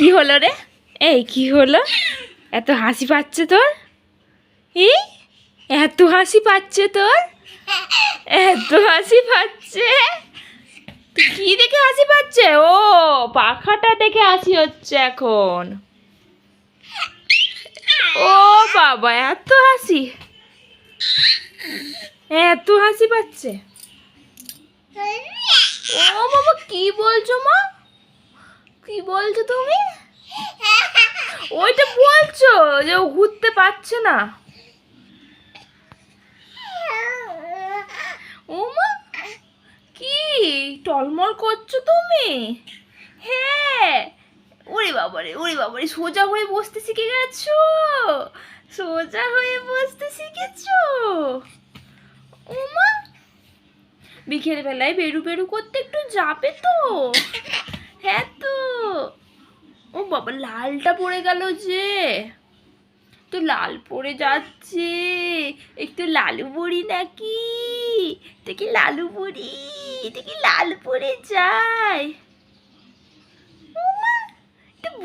কি হলো রে? এই, কি হলো? এত হাসি পাচ্ছে তোর? এই, এত হাসি পাচ্ছে তোর? এত হাসি পাচ্ছে? কি দেখে হাসি পাচ্ছে? ও, পাখাটা দেখে হাসি হচ্ছে এখন। ও বাবা, এত হাসি। এত হাসি পাচ্ছে। ও বাবা, কি বলছো মা? কি বলছো তুমি? ওইটা বলছো যে ও ঘুরতে পারছে না। ও মা কি টলমল করছ তুমি? হ্যাঁ ওরে বাবারে ওরে বাবারে, সোজা হয়ে বসতে শিখে গেছো? সোজা হয়ে বসতে শিখেছো? ও মা বিকেল বেলায় বেরু বেরু করতে একটু যাবে তো? হ্যাঁ তো। ও বাবা, লালটা পড়ে গেল যে। তো লাল পড়ে যাচ্ছে। একটু লালু বুড়ি নাকি? দেখি লালু বুড়ি দেখি লাল পড়ে যায়।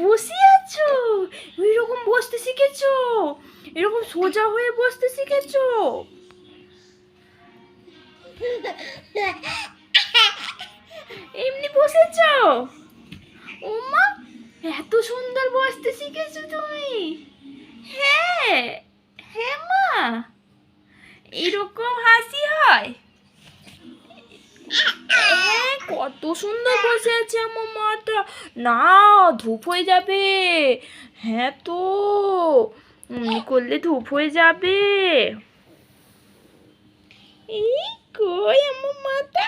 বসে আছো? এরকম বসতে শিখেছো? এরকম সোজা হয়ে বসতে শিখেছো? এমনি বসেছ? এত সুন্দর বসতে শিখেছো তুমি। হ্যাঁ হ্যাঁ মা। এরকম হাসি হয়? কত সুন্দর বসে আছে আমার মাটা। না, ধূপ হয়ে যাবে। হ্যাঁ তো করলে ধূপ হয়ে যাবে। এই কই আমার মাটা?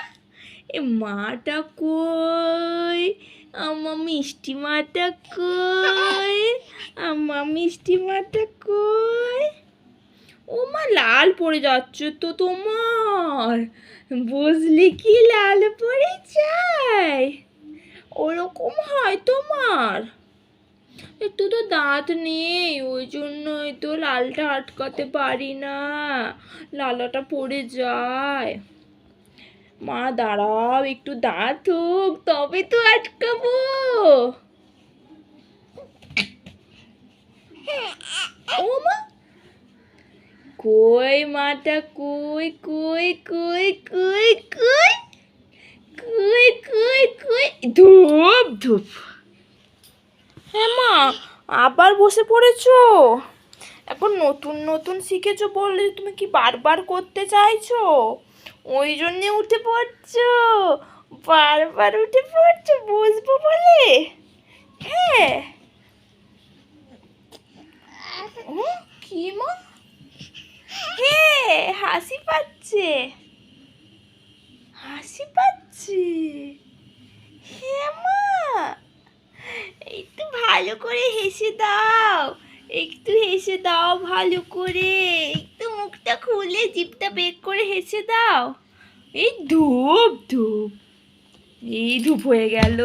এ মাটা কই? আমার মিষ্টি মাটা কই? আমার মিষ্টি মাটা কই? ও মা, লাল পড়ে যাচ্ছে তো তোমার। বুঝলি কি লাল পড়ে যায়? ওরকম হয় তোমার। একটু তো দাঁত নেই, ওই জন্যই তো লালটা আটকাতে পারি না। লালাটা পড়ে যায়। মা, দাঁড়াও, একটু দাঁত হোক তবে তো আটকাবো। ও মা, কই মাটা, কই কই কই কই কই কই কই কই, ধূপ ধূপ। হ্যাঁ মা, আবার বসে পড়েছো? এখন নতুন নতুন শিখেছো বললে তুমি কি বারবার করতে চাইছো? ওই জন্যে উঠে পড়ছো। বারবার উঠে পড়ছো, বসবো বলে? হ্যাঁ। কি মা? হ্যাঁ হাসি পাচ্ছে। হাসি পাচ্ছে? হ্যাঁ মা। একটু ভালো করে হেসে দাও। একটু হেসে দাও ভালো করে। মুখটা খুলে জিভটা বের করে হেসে দাও। এই ধূপ ধূপ। এই ধূপ হয়ে গেল।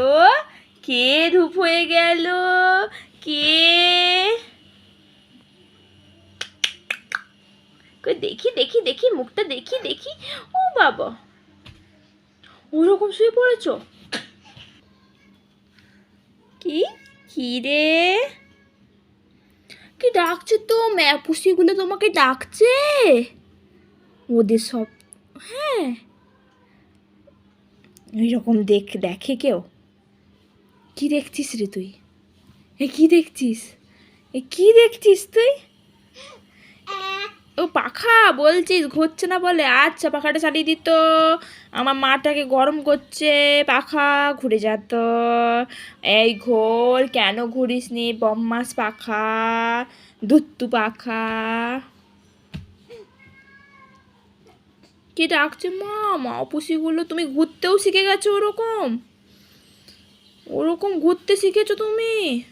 কে ধূপ হয়ে গেল? কে? দেখি দেখি দেখি, মুখটা দেখি দেখি। ও বাবা। ওরকম শুয়ে পড়েছ? কি রে? কি ডাকছে তো? পুষিগুলো তোমাকে ডাকছে? ওদের সব হ্যাঁ। এইরকম দেখ, দেখে কেউ? কি দেখছিস রে তুই? এ কি দেখছিস? এ কি দেখছিস তুই? ও পাখা, বলছিস, ঘুরছে না বলে? আচ্ছা পাখাটা চালিয়ে দিত। আমার মাটাকে গরম করছে, পাখা ঘুরে যেত। এই ঘোর, কেন ঘুরিস নি বম্মাস পাখা দুত্তু পাখা। কে ডাকছে, মা? মা পুষিগুলো তুমি ঘুরতেও শিখে গেছো ওরকম? ওরকম ঘুরতে শিখেছো তুমি?